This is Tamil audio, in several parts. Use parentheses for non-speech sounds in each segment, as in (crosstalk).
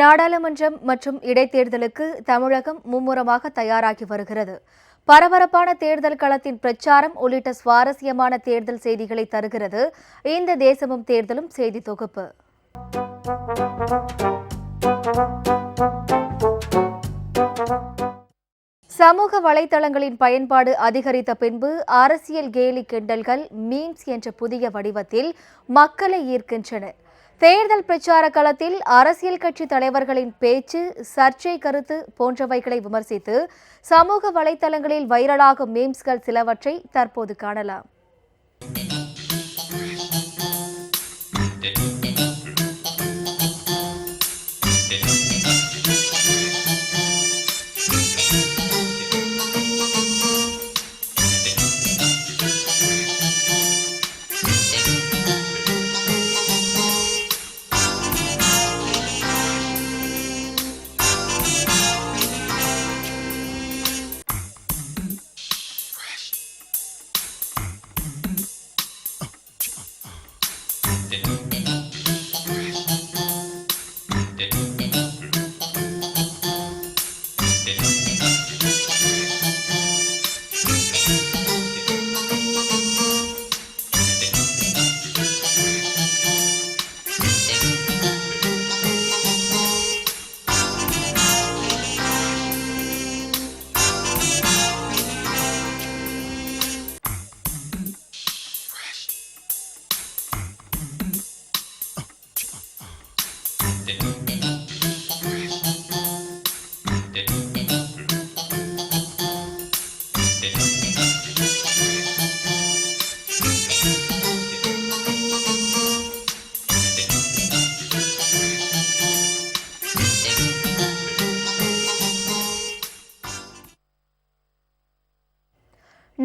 நாடாளுமன்றம் மற்றும் இடைத்தேர்தலுக்கு தமிழகம் மும்முரமாக தயாராகி வருகிறது. பரபரப்பான தேர்தல் களத்தின் பிரச்சாரம் உள்ளிட்ட சுவாரஸ்யமான தேர்தல் செய்திகளை தருகிறது இந்த தேசமும் தேர்தலும் செய்தி தொகுப்பு. சமூக வலைதளங்களின் பயன்பாடு அதிகரித்த பின்பு அரசியல் கேலி கிண்டல்கள் மீம்ஸ் என்ற புதிய வடிவத்தில் மக்களை ஈர்க்கின்றன. தேர்தல் பிரச்சார களத்தில் அரசியல் கட்சி தலைவர்களின் பேச்சு சர்ச்சை கருத்து போன்றவைகளை விமர்சித்து சமூக வலைதளங்களில் வைரலாகும் மீம்ஸ்கள் சிலவற்றை தற்போது காணலாம்.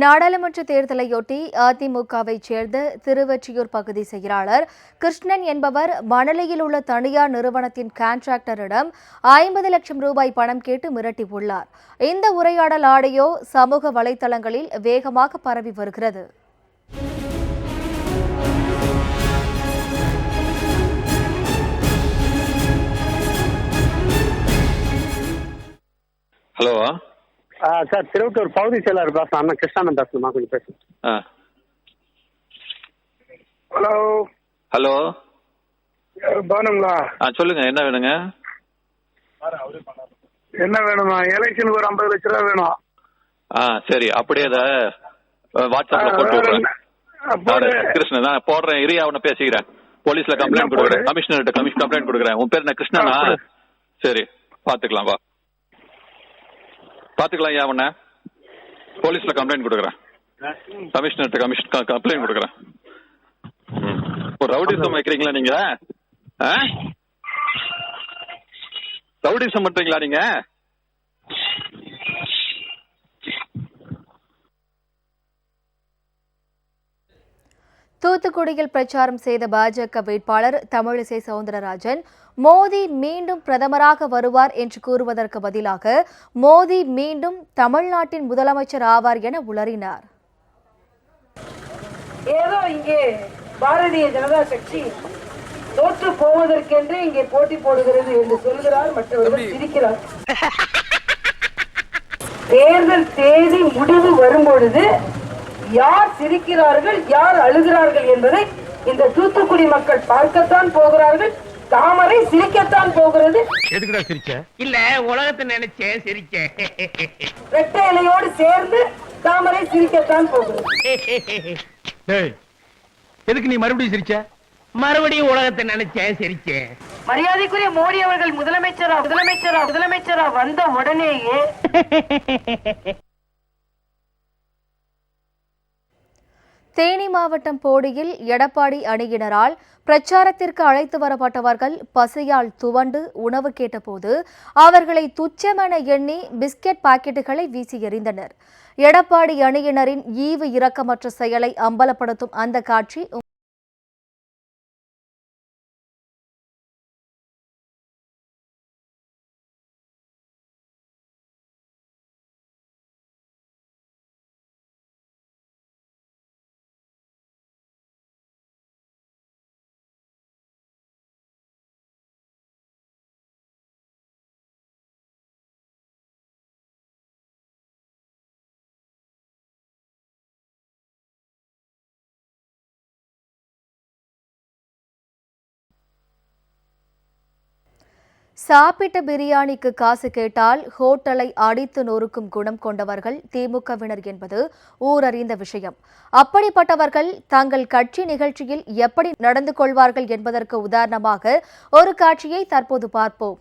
நாடாளுமன்ற தேர்தலையொட்டி அதிமுகவை சேர்ந்த திருவெற்றியூர் பகுதி செயலாளர் கிருஷ்ணன் என்பவர் மணலியில் உள்ள தனியார் நிறுவனத்தின் கான்ட்ராக்டரிடம் ஐம்பது லட்சம் ரூபாய் பணம் கேட்டு மிரட்டியுள்ளார் இந்த உரையாடல் ஆடியோ சமூக வலைதளங்களில் வேகமாக பரவி வருகிறது. ஹலோ. சார் திருவட்டூர் பகுதி செயலாளர் பேசுகிறேன் அண்ணன் கிருஷ்ணானந்த் பேசணுமா கொஞ்சம் ஆ. ஹலோ. ஹலோ. பவனுங்களா ஆ சொல்லுங்க என்ன வேணுங்க? என்ன வேணுமா எலெக்ஷனுக்கு ஒரு ஐம்பது லட்ச ரூபா வேணும். ஆ சரி அப்படியே அதை வாட்ஸ்அப்ல போட்டு விடுறேன். கிருஷ்ணன் நான் போடுறேன் இரு அவனை பேசிக்கிறேன். போலீஸ்ல கம்ப்ளைண்ட்? கொடுக்குறேன் கமிஷனர்கிட்ட கமிஷன் கம்ப்ளைண்ட் கொடுக்குறேன். உன் பேர் என்ன கிருஷ்ணனா. சரி பாத்துக்கலாம் வா. பாத்துக்கலாம் ஐயா போலீஸ்ல கம்ப்ளைண்ட் கொடுக்குறேன். கமிஷனர் கமிஷன் கம்ப்ளைண்ட் கொடுக்குறேன். ஒரு ரவுடிசம் வைக்கிறீங்களா நீங்க? ரவுடிசம் பண்றீங்களா நீங்க? தூத்துக்குடியில் பிரச்சாரம் செய்த பாஜக வேட்பாளர் தமிழிசை சவுந்தரராஜன் மோடி மீண்டும் பிரதமராக வருவார் என்று கூறுவதற்கு பதிலாக மோடி மீண்டும் தமிழ்நாட்டின் முதலமைச்சர் ஆவார் என உளறினார். ஏதோ இங்கே பாரதிய ஜனதா கட்சி தோற்று போவதற்கென்று இங்கே போட்டி போடுகிறது என்று சொல்கிறார் மற்றவர்கள் சிரிக்கிறார். தேர்தல் தேதி முடிவு வரும்பொழுது யார் சிரிக்கிறார்கள் யார் அழுகிறார்கள் என்பதை இந்த தூத்துக்குடி மக்கள் பார்க்கத்தான் போகிறார்கள் தாமரை சிரிக்கத்தான் போகிறது. இல்ல உலகத்தை நினைச்சேன் சிரிச்சேன் (laughs) ரெட்டை இலையோடு சேர்ந்து தாமரை சிரிக்கத்தான் போகிறது. டேய், எதுக்கு நீ மறுபடியும் சிரிச்ச? மறுபடியும் உலகத்தை நினைச்சேன் சிரிச்சேன் மரியாதைக்குரிய மோடி அவர்கள் முதலமைச்சரா முதலமைச்சரா முதலமைச்சரா வந்த உடனேயே (laughs) தேனி மாவட்டம் போடியில் எடப்பாடி அணியினரால் பிரச்சாரத்திற்கு அழைத்து வரப்பட்டவர்கள் பசியால் துவண்டு உணவு கேட்டபோது அவர்களை துச்சமென எண்ணி பிஸ்கெட் பாக்கெட்டுகளை வீசி எறிந்தனர். எடப்பாடி அணியினரின் ஈவு இரக்கமற்ற செயலை அம்பலப்படுத்தும் அந்த காட்சி சாப்பிட்ட பிரியாணிக்கு காசு கேட்டால் ஹோட்டலை அடித்து நொறுக்கும் குணம் கொண்டவர்கள் திமுகவினர் என்பது ஊரறிந்த விஷயம். அப்படிப்பட்டவர்கள் தங்கள் கட்சி நிகழ்ச்சியில் எப்படி நடந்து கொள்வார்கள் என்பதற்கு உதாரணமாக ஒரு காட்சியை தற்போது பார்ப்போம்.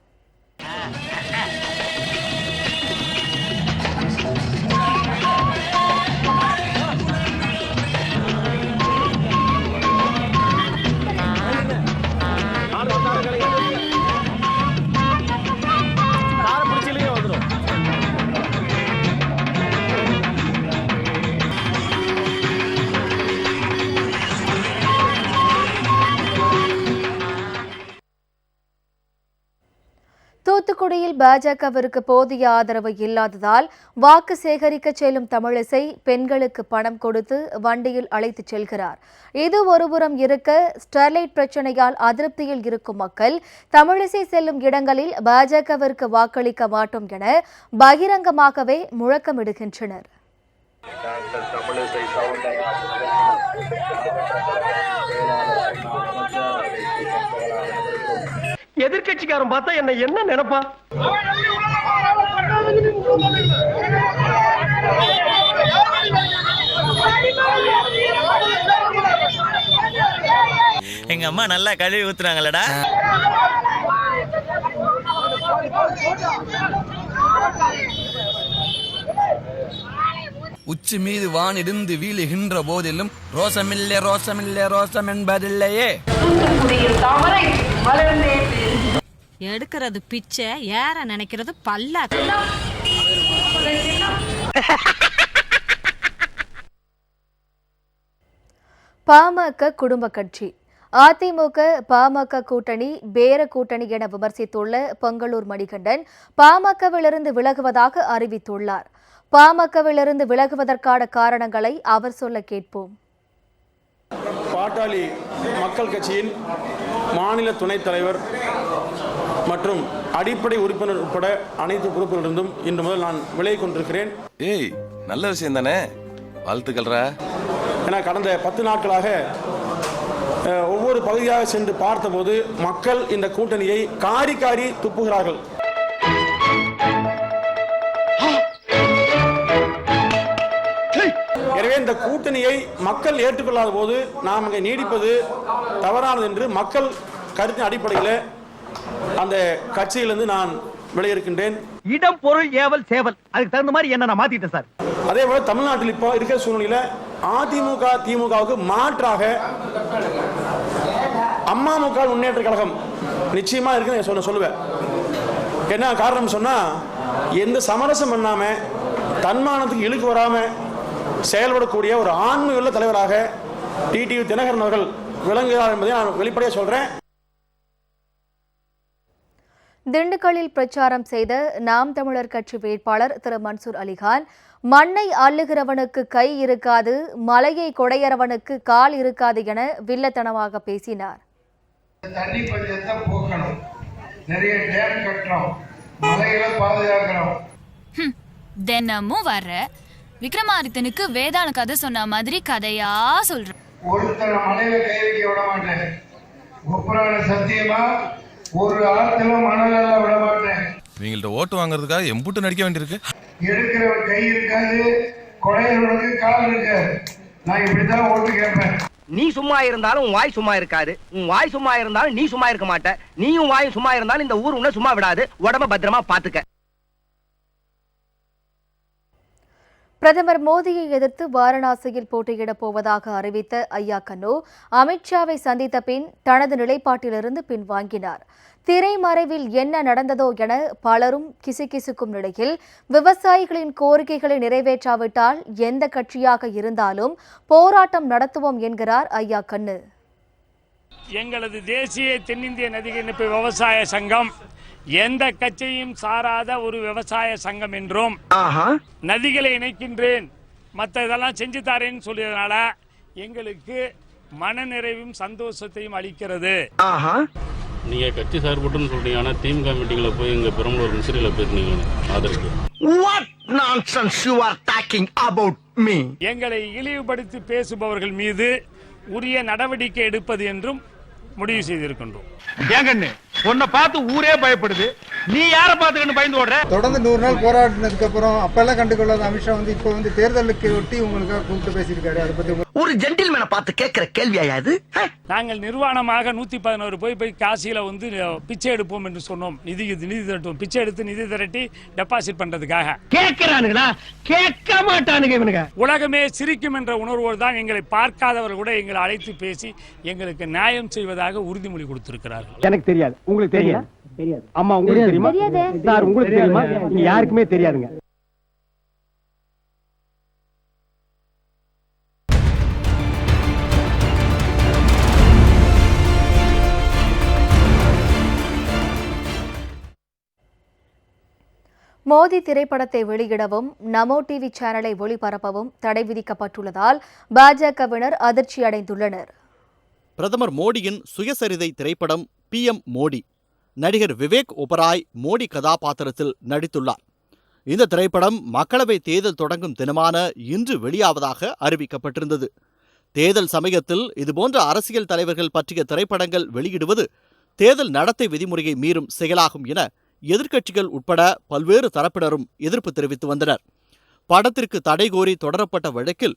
தூத்துக்குடியில் பாஜகவிற்கு போதிய ஆதரவு இல்லாததால் வாக்கு சேகரிக்க செல்லும் தமிழிசை பெண்களுக்கு பணம் கொடுத்து வண்டியில் அழைத்துச் செல்கிறார். இது ஒருபுறம் இருக்க ஸ்டெர்லைட் பிரச்சனையால் அதிருப்தியில் இருக்கும் மக்கள் தமிழிசை செல்லும் இடங்களில் பாஜகவிற்கு வாக்களிக்க மாட்டோம் என பகிரங்கமாகவே முழக்கமிடுகின்றனர். எதிர்க்கட்சிக்காரன் பார்த்தா என்ன என்ன நினைப்பான் எங்க அம்மா நல்லா கழுவி ஊத்துறாங்களடா உச்சி மீது வானிருந்து வீழுகின்ற போதிலும் ரோசமில்லை ரோசமில்லை ரோசம் என்பதில்லையே. தூத்துக்குடியில் தாமரை மலர்ந்தே எடுக்கிறது பிச்சை ஏற நினைக்கிறது பல்லா. பாமக குடும்ப கட்சி. அதிமுக பாமக கூட்டணி பேர கூட்டணி என விமர்சித்துள்ள பொங்கலூர் மணிகண்டன் பாமகவிலிருந்து விலகுவதாக அறிவித்துள்ளார். பாமகவிலிருந்து விலகுவதற்கான காரணங்களை அவர் சொல்ல கேட்போம். பாட்டாளி மக்கள் கட்சியின் மாநில துணைத் தலைவர் மற்றும் அடிப்படை உறுப்பினர் உட்பட அனைத்து பொறுப்புகளிலிருந்தும் இன்று முதல் நான் விலகிக் கொண்டிருக்கிறேன். ஏய் நல்ல விஷயம் தானே? வாழ்த்துக்கள்ரா. என கடந்த பத்து நாட்களாக ஒவ்வொரு பகுதியாக சென்று பார்த்தபோது மக்கள் இந்த கூட்டணியை காரி காரி துப்புகிறார்கள். எனவே இந்த கூட்டணியை மக்கள் ஏற்றுக்கொள்ளாத போது நாம் இங்கே நீடிப்பது தவறானது என்று மக்கள் கருத்தின் அடிப்படையில் அந்த கட்சியிலிருந்து நான் விடையிருக்கின்றேன் இடம் பொருள் ஏவல் சேவல் அதுக்கு தகுந்த மாதிரி என்ன நான் மாத்திட்டேன் சார். அதே போல தமிழ்நாட்டில் இப்போ இருக்கிற சூழ்நிலையில அதிமுக திமுகவுக்கு மாற்றாக அம்மாமுக முன்னேற்ற கழகம் நிச்சயமா இருக்குன்னு சொல்ல சொல்லுவேன். என்ன காரணம் சொன்னா எந்த சமரசம் பண்ணாம தன்மானத்துக்கு இழுக்கு வராம செயல்படக்கூடிய ஒரு ஆண்மையுள்ள தலைவராக டிடிவி தினகரன் அவர்கள் விளங்குகிறார் என்பதை நான் வெளிப்படையாக சொல்றேன். திண்டுக்கல்லில் பிரச்சாரம் செய்த நாம் தமிழர் கட்சி வேட்பாளர் திரு. மன்சூர் அலிகான் மண்ணை அள்ளுகிறவனுக்கு கை இருக்காது மலையை கொடையறவனுக்கு கால் இருக்காது என வில்லத்தனமாக பேசினார். தண்ணி பஞ்சத்தை போக்கணும். நிறைய டேம் கட்டணும். மலைகளை பாதுகாக்கணும். தினமும் வர்ற விக்ரமாதித்தனுக்கு வேதாள கதை சொன்ன மாதிரி கதையா சொல்ற. ஒருத்தரை மலையில கை வைக்க விட மாட்டேன். ஒப்புறான சத்தியமா? ஒரு ஆத்துல மணலெல்லாம் விட மாட்டேன். இவங்கள்ட்ட ஓட்டு வாங்குறதுக்காக எம்புட்டு நடிக்க வேண்டியிருக்கு. எடுக்கிறவன் கை இருக்காது குறையிறவனுக்கு கால் இருக்காது நான் இப்படித்தான் ஓட்டு கேட்பேன். நீ சும்மா இருந்தாலும் உன் வாய் சும்மா இருக்காது. உன் வாய் சும்மா இருந்தாலும் நீ சும்மா இருக்க மாட்ட. நீயும் வாயும் சும்மா இருந்தாலும் இந்த ஊர் உன்னை சும்மா விடாது. உடம்ப பத்திரமா பாத்துக்க. பிரதமர் மோடியை எதிர்த்து வாரணாசியில் போட்டியிடப் போவதாக அறிவித்த ஐயா கண்ணு அமித்ஷாவை சந்தித்த பின் தனது நிலைப்பாட்டிலிருந்து பின்வாங்கினார் திரைமறைவில் என்ன நடந்ததோ என பலரும் கிசுகிசுக்கும் நிலையில் விவசாயிகளின் கோரிக்கைகளை நிறைவேற்றாவிட்டால் எந்த கட்சியாக இருந்தாலும் போராட்டம் நடத்துவோம் என்கிறார் ஐயா கண்ணு. எங்களது தேசிய தென்னிந்திய நதிகள் இணைப்பு விவசாய சங்கம் எந்த கட்சியும் சாராத ஒரு விவசாய சங்கம் என்றும் நதிகளை இணைக்கின்றேன். மற்ற இதெல்லாம் செஞ்சு தாரேன்னு சொல்லியதுனால எங்களுக்கு மனநிறைவும் சந்தோஷத்தையும் அளிக்கிறது. நீங்க கட்சி சார்பட்டுன்னு சொல்றீங்க. ஆனா திமுக மீட்டிங்ல போய் இங்க பெரம்பலூர் மிஸ்ரியில போயிருந்தீங்க ஆதரவு what nonsense you are talking about me எங்களை இழிவுபடுத்தி பேசுபவர்கள் மீது உரிய நடவடிக்கை எடுப்பது என்றும் முடிவு செய்திருக்கின்றோம். ஏன் கண்ணு? உன்னை பார்த்து ஊரே பயப்படுது. நீ யார பாத்துக்கன்னு பயந்து ஓடுற? தொடர்ந்து நூறு நாள் போராடினதுக்கு அப்புறம் அப்பெல்லாம் கண்டுகொள்ளாத அமித்ஷா வந்து இப்போ வந்து தேர்தலுக்கு ஒட்டி உங்களுக்காக கூப்பிட்டு பேசியிருக்காரு. அதை பத்தி ஒரு ஜென்டில்மேனை பார்த்து கேட்கிற கேள்வியா இது? நாங்கள் நிர்வாணமாக நூத்தி பதினோரு போய் போய் காசியில வந்து பிச்சை எடுப்போம் என்று சொன்னோம். நிதி நிதி திரட்டுவோம். பிச்சை எடுத்து நிதி திரட்டி டெபாசிட் பண்றதுக்காக. கேட்கிறானுங்களா? கேட்க மாட்டானுங்க இவனுங்க. உலகமே சிரிக்கும் என்ற உணர்வோடு தான் எங்களை பார்க்காதவர்கள் கூட எங்களை அழைத்து பேசி எங்களுக்கு நியாயம் செய்வதாக உறுதிமொழி கொடுத்திருக்கிறார்கள். எனக்கு தெரியாது. உங்களுக்கு தெரியும் தெரியாது. அம்மா உங்களுக்கு தெரியுமா? சார் உங்களுக்கு தெரியுமா? நீங்க யாருக்குமே தெரியாதுங்க. மோதி திரைப்படத்தை வெளியிடவும் நமோ டிவி சேனலை ஒளிபரப்பவும் தடை விதிக்கப்பட்டுள்ளதால் பாஜகவினர் அதிர்ச்சி அடைந்துள்ளனர் பிரதமர் மோடியின் சுயசரிதை திரைப்படம் பிஎம் மோடி. நடிகர் விவேக் ஒபராய் மோடி கதாபாத்திரத்தில் நடித்துள்ளார். இந்த திரைப்படம் மக்களவை தேர்தல் தொடங்கும் தினமான இன்று வெளியாவதாக அறிவிக்கப்பட்டிருந்தது. தேர்தல் சமயத்தில் இதுபோன்ற அரசியல் தலைவர்கள் பற்றிய திரைப்படங்கள் வெளியிடுவது தேர்தல் நடத்தை விதிமுறையை மீறும் செயலாகும் என எதிர்க்கட்சிகள் உட்பட பல்வேறு தரப்பினரும் எதிர்ப்பு தெரிவித்து வந்தனர். படத்திற்கு தடை கோரி தொடரப்பட்ட வழக்கில்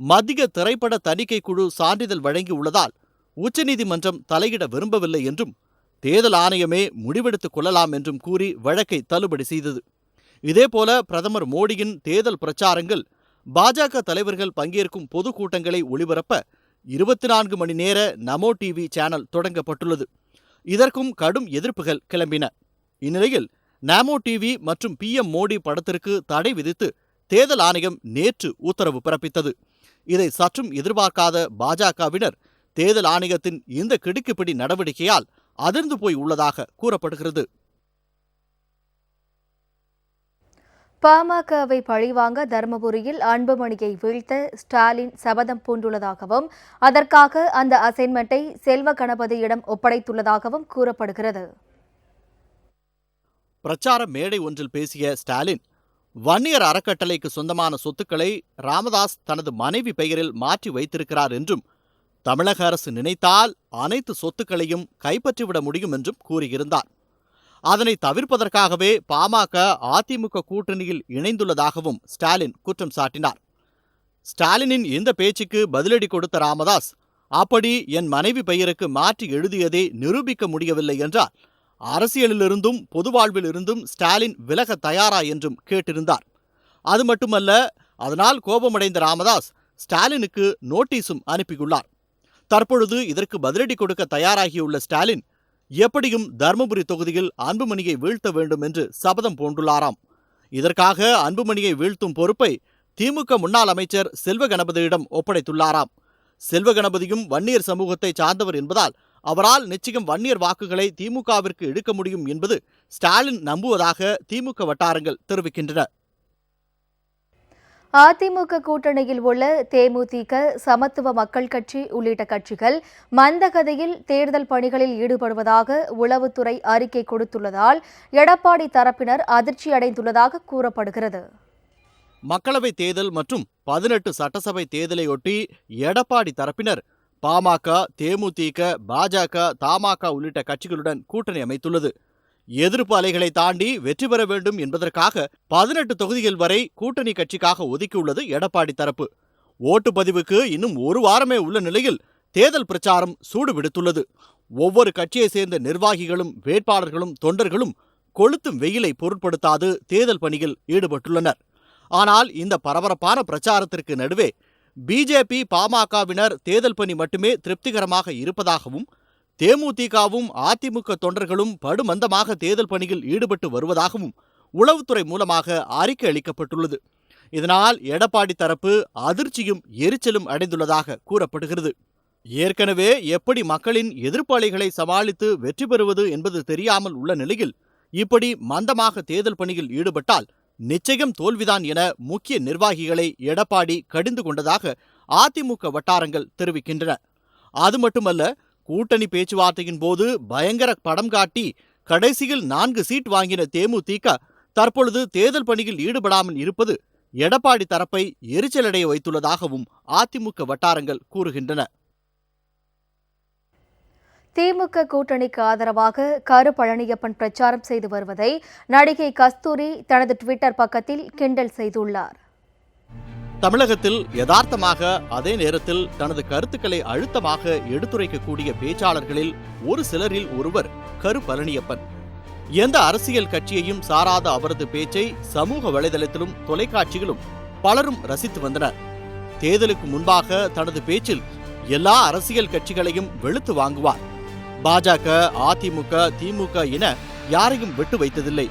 மத்திய திரைப்பட தணிக்கை குழு சான்றிதழ் வழங்கியுள்ளதால் உச்சநீதிமன்றம் தலையிட விரும்பவில்லை என்றும் தேர்தல் ஆணையமே முடிவெடுத்துக் கொள்ளலாம் என்றும் கூறி வழக்கை தள்ளுபடி செய்தது. இதேபோல பிரதமர் மோடியின் தேர்தல் பிரச்சாரங்கள் பாஜக தலைவர்கள் பங்கேற்கும் பொதுக்கூட்டங்களை ஒளிபரப்ப இருபத்தி நான்கு மணி நேர நமோ டிவி சேனல் தொடங்கப்பட்டுள்ளது. இதற்கும் கடும் எதிர்ப்புகள் கிளம்பின. இந்நிலையில் நாமோ டிவி மற்றும் பிஎம் மோடி படத்திற்கு தடை விதித்து தேர்தல் ஆணையம் நேற்று உத்தரவு பிறப்பித்தது. இதை சற்றும் எதிர்பார்க்காத பாஜகவினர் தேர்தல் ஆணையத்தின் இந்த கிடுக்குப்பிடி நடவடிக்கையால் அதிர்ந்து போய் உள்ளதாக கூறப்படுகிறது. பாமகவை பழிவாங்க தருமபுரியில் அன்புமணியை வீழ்த்த ஸ்டாலின் சபதம் பூண்டுள்ளதாகவும் அதற்காக அந்த அசைன்மெண்ட்டை செல்வ கணபதியிடம் ஒப்படைத்துள்ளதாகவும் கூறப்படுகிறது. பிரச்சார மேடை ஒன்றில் பேசிய ஸ்டாலின் வன்னியர் அறக்கட்டளைக்கு சொந்தமான சொத்துக்களை ராமதாஸ் தனது மனைவி பெயரில் மாற்றி வைத்திருக்கிறார் என்றும் தமிழக அரசு நினைத்தால் அனைத்து சொத்துக்களையும் கைப்பற்றிவிட முடியும் என்றும் கூறியிருந்தார். அதனை தவிர்ப்பதற்காகவே பாமக அதிமுக கூட்டணியில் இணைந்துள்ளதாகவும் ஸ்டாலின் குற்றம் சாட்டினார். ஸ்டாலினின் இந்த பேச்சுக்கு பதிலடி கொடுத்த ராமதாஸ் அப்படி என் மனைவி பெயருக்கு மாற்றி எழுதியதை நிரூபிக்க முடியவில்லை என்றார் அரசியலிலிருந்தும் பொது வாழ்விலிருந்தும் ஸ்டாலின் விலக தயாரா? என்றும் கேட்டிருந்தார். அது மட்டுமல்ல அதனால் கோபமடைந்த ராமதாஸ் ஸ்டாலினுக்கு நோட்டீஸும் அனுப்பியுள்ளார். தற்பொழுது இதற்கு பதிலடி கொடுக்க தயாராகியுள்ள ஸ்டாலின் எப்படியும் தருமபுரி தொகுதியில் அன்புமணியை வீழ்த்த வேண்டும் என்று சபதம் பூண்டுள்ளாராம். இதற்காக அன்புமணியை வீழ்த்தும் பொறுப்பை திமுக முன்னாள் அமைச்சர் செல்வ கணபதியிடம் ஒப்படைத்துள்ளாராம். செல்வ கணபதியும் வன்னியர் சமூகத்தை சார்ந்தவர் என்பதால் அவரால் நிச்சயம் வன்னியர் வாக்குகளை திமுகவிற்கு இழுக்க முடியும் என்பது ஸ்டாலின் நம்புவதாக திமுக வட்டாரங்கள் தெரிவிக்கின்றன. அதிமுக கூட்டணியில் உள்ள தேமுதிக சமத்துவ மக்கள் கட்சி உள்ளிட்ட கட்சிகள் மந்தகதையில் தேர்தல் பணிகளில் ஈடுபடுவதாக உளவுத்துறை அறிக்கை கொடுத்துள்ளதால் எடப்பாடி தரப்பினர் அதிர்ச்சி அடைந்துள்ளதாக கூறப்படுகிறது. மக்களவை தேர்தல் மற்றும் பதினெட்டு சட்டசபை தேர்தலையொட்டி எடப்பாடி தரப்பினர் பாமக தேமுதிக பாஜக தமாக உள்ளிட்ட கட்சிகளுடன் கூட்டணி அமைத்துள்ளது. எதிர்ப்பு அலைகளை தாண்டி வெற்றி பெற வேண்டும் என்பதற்காக பதினெட்டு தொகுதிகள் வரை கூட்டணி கட்சிக்காக ஒதுக்கியுள்ளது எடப்பாடி தரப்பு. ஓட்டுப்பதிவுக்கு இன்னும் ஒரு வாரமே உள்ள நிலையில் தேர்தல் பிரச்சாரம் சூடு விடுத்துள்ளது ஒவ்வொரு கட்சியை சேர்ந்த நிர்வாகிகளும் வேட்பாளர்களும் தொண்டர்களும் கொளுத்தும் வெயிலை பொருட்படுத்தாது தேர்தல் பணியில் ஈடுபட்டுள்ளனர். ஆனால் இந்த பரபரப்பான பிரச்சாரத்திற்கு நடுவே பிஜேபி பாமகவினர் தேர்தல் பணி மட்டுமே திருப்திகரமாக இருப்பதாகவும் தேமுதிகவும் அதிமுக தொண்டர்களும் படுமந்தமாக தேர்தல் பணியில் ஈடுபட்டு வருவதாகவும் உளவுத்துறை மூலமாக அறிக்கை அளிக்கப்பட்டுள்ளது. இதனால் எடப்பாடி தரப்பு அதிர்ச்சியும் எரிச்சலும் அடைந்துள்ளதாக கூறப்படுகிறது. ஏற்கனவே எப்படி மக்களின் எதிர்ப்பாளிகளை சமாளித்து வெற்றி பெறுவது என்பது தெரியாமல் உள்ள நிலையில் இப்படி மந்தமாக தேர்தல் பணியில் ஈடுபட்டால் நிச்சயம் தோல்விதான் என முக்கிய நிர்வாகிகளை எடப்பாடி கடிந்து கொண்டதாக அதிமுக வட்டாரங்கள் தெரிவிக்கின்றன. அது மட்டுமல்ல கூட்டணி பேச்சுவார்த்தையின் போது பயங்கர படம் காட்டி கடைசியில் நான்கு சீட் வாங்கின தேமுதிக தற்பொழுது தேர்தல் பணியில் ஈடுபடாமல் இருப்பது எடப்பாடி தரப்பை எரிச்சலடைய வைத்துள்ளதாகவும் அதிமுக வட்டாரங்கள் கூறுகின்றன. திமுக கூட்டணிக்கு ஆதரவாக கரு பழனியப்பன் பிரச்சாரம் செய்து வருவதை நடிகை கஸ்தூரி தனது ட்விட்டர் பக்கத்தில் கிண்டல் செய்துள்ளார். தமிழகத்தில் யதார்த்தமாக அதே நேரத்தில் தனது கருத்துக்களை அழுத்தமாக எடுத்துரைக்கக்கூடிய பேச்சாளர்களில் ஒரு சிலரில் ஒருவர் கரு பழனியப்பன் எந்த அரசியல் கட்சியையும் சாராத அவரது பேச்சை சமூக வலைதளத்திலும் தொலைக்காட்சிகளும் பலரும் ரசித்து வந்தனர். தேர்தலுக்கு முன்பாக தனது பேச்சில் எல்லா அரசியல் கட்சிகளையும் வெளுத்து வாங்குவார். பாஜக அதிமுக திமுக என யாரையும் விட்டு வைத்ததில்லை.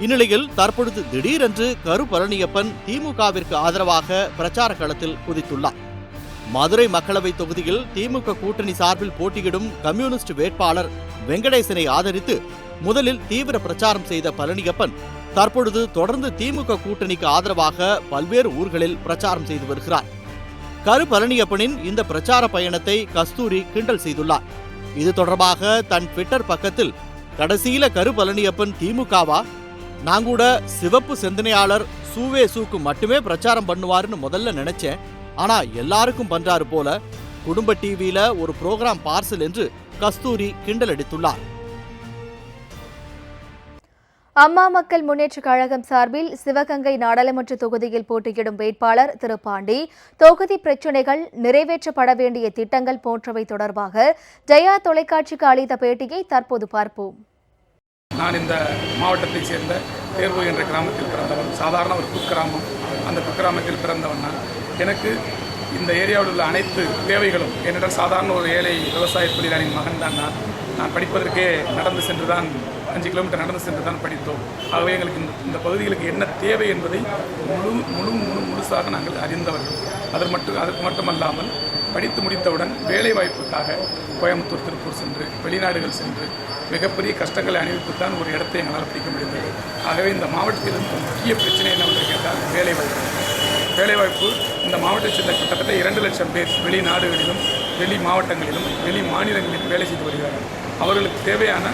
இந்நிலையில் தற்பொழுது திடீரென்று கருபழனியப்பன் திமுகவிற்கு ஆதரவாக பிரச்சார களத்தில் குதித்துள்ளார். மதுரை மக்களவை தொகுதியில் திமுக கூட்டணி சார்பில் போட்டியிடும் கம்யூனிஸ்ட் வேட்பாளர் வெங்கடேசனை ஆதரித்து முதலில் தீவிர பிரச்சாரம் செய்த பழனியப்பன் தற்பொழுது தொடர்ந்து திமுக கூட்டணிக்கு ஆதரவாக பல்வேறு ஊர்களில் பிரச்சாரம் செய்து வருகிறார். கரு பழனியப்பனின் இந்த பிரச்சார பயணத்தை கஸ்தூரி கிண்டல் செய்துள்ளார். இது தொடர்பாக தன் ட்விட்டர் பக்கத்தில் கடைசியில கரு பழனியப்பன் திமுகவா? நான் கூட சிவப்பு சிந்தனையாளர் சூவே சூக்கு மட்டுமே பிரச்சாரம் பண்ணுவாருன்னு முதல்ல நினைச்சேன். ஆனா எல்லாருக்கும் பண்றாரு போல குடும்ப டிவியில ஒரு புரோகிராம் பார்சல் என்று கஸ்தூரி கிண்டல் அடித்துள்ளார். அம்மா மக்கள் முன்னேற்றக் கழகம் சார்பில் சிவகங்கை நாடாளுமன்ற தொகுதியில் போட்டியிடும் வேட்பாளர் திரு பாண்டி தொகுதி பிரச்சினைகள் நிறைவேற்றப்பட வேண்டிய திட்டங்கள் போன்றவை தொடர்பாக ஜெயா தொலைக்காட்சிக்கு அளித்த பேட்டியை தற்போது பார்ப்போம். நான் இந்த மாவட்டத்தைச் சேர்ந்த தேர்வு என்ற கிராமத்தில் பிறந்தவன் சாதாரண ஒரு குக்கிராமம் அந்த குக்கிராமத்தில் பிறந்தவன் நான். எனக்கு இந்த ஏரியாவில் உள்ள அனைத்து தேவைகளும் என்னிடம் சாதாரண ஒரு ஏழை விவசாய தொழிலாளியின் மகன் தான் நான். நான் படிப்பதற்கே நடந்து சென்று தான் அஞ்சு கிலோமீட்டர் நடந்து சென்று தான் படித்தோம். ஆகவே எங்களுக்கு இந்த இந்த பகுதிகளுக்கு என்ன தேவை என்பதை முழு முழு முழு முழுசாக நாங்கள் அறிந்தவர்கள். அது மட்டும் அதற்கு மட்டுமல்லாமல் படித்து முடித்தவுடன் வேலை வாய்ப்புக்காக கோயம்புத்தூர் திருப்பூர் சென்று வெளிநாடுகள் சென்று மிகப்பெரிய கஷ்டங்களை அணிவித்துத்தான் ஒரு இடத்தை எங்களால் பிடிக்க முடிந்தது. ஆகவே இந்த மாவட்டத்தில் இருந்த முக்கிய பிரச்சனை என்னவென்று கேட்டால் வேலைவாய்ப்பு. வேலைவாய்ப்பு இந்த மாவட்டத்தை சேர்ந்த கிட்டத்தட்ட இரண்டு லட்சம் பேர் வெளிநாடுகளிலும் வெளி மாவட்டங்களிலும் வெளி மாநிலங்களிலும் வேலை செய்து வருகிறார்கள். அவர்களுக்கு தேவையான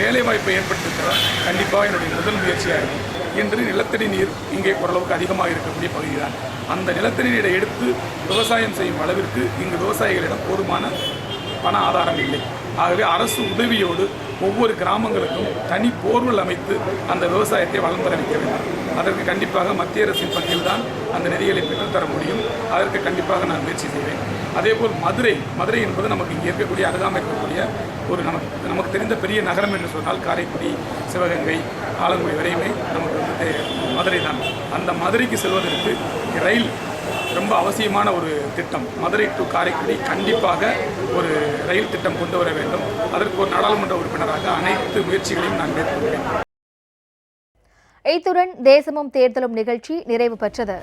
வேலைவாய்ப்பை ஏற்படுத்தித்தர கண்டிப்பாக என்னுடைய முதல் முயற்சியாக இருக்கும். என்று நிலத்தடி நீர் இங்கே ஓரளவுக்கு அதிகமாக இருக்கக்கூடிய பகுதி தான் அந்த நிலத்தடி நீரை எடுத்து விவசாயம் செய்யும் அளவிற்கு இங்கு விவசாயிகளிடம் போதுமான பண ஆதாரம் இல்லை. ஆகவே அரசு உதவியோடு ஒவ்வொரு கிராமங்களுக்கும் தனி போர்வல் அமைத்து அந்த விவசாயத்தை வளம் தர வைக்க வேண்டும். அதற்கு கண்டிப்பாக மத்திய அரசின் பங்கில் தான் அந்த நிதிகளை பெற்றுத்தர முடியும். அதற்கு கண்டிப்பாக நான் முயற்சி செய்வேன். அதேபோல் மதுரை மதுரை என்பது நமக்கு இங்கே இருக்கக்கூடிய அருகாமை இருக்கக்கூடிய ஒரு நமக்கு நமக்கு தெரிந்த பெரிய நகரம் என்று சொன்னால் காரைக்குடி சிவகங்கை ஆலங்குடி வரையுமே நமக்கு வந்து மதுரை தான் அந்த மதுரைக்கு செல்வதற்கு ரயில் ரொம்ப அவசியமான ஒரு திட்டம். மதுரை டு காரைக்குடி கண்டிப்பாக ஒரு ரயில் திட்டம் கொண்டு வர வேண்டும். அதற்கு ஒரு நாடாளுமன்ற உறுப்பினராக அனைத்து முயற்சிகளையும் நான் மேற்கொள்வேன். இத்துடன் தேசமும் தேர்தலும் நிகழ்ச்சி நிறைவு பெற்றது.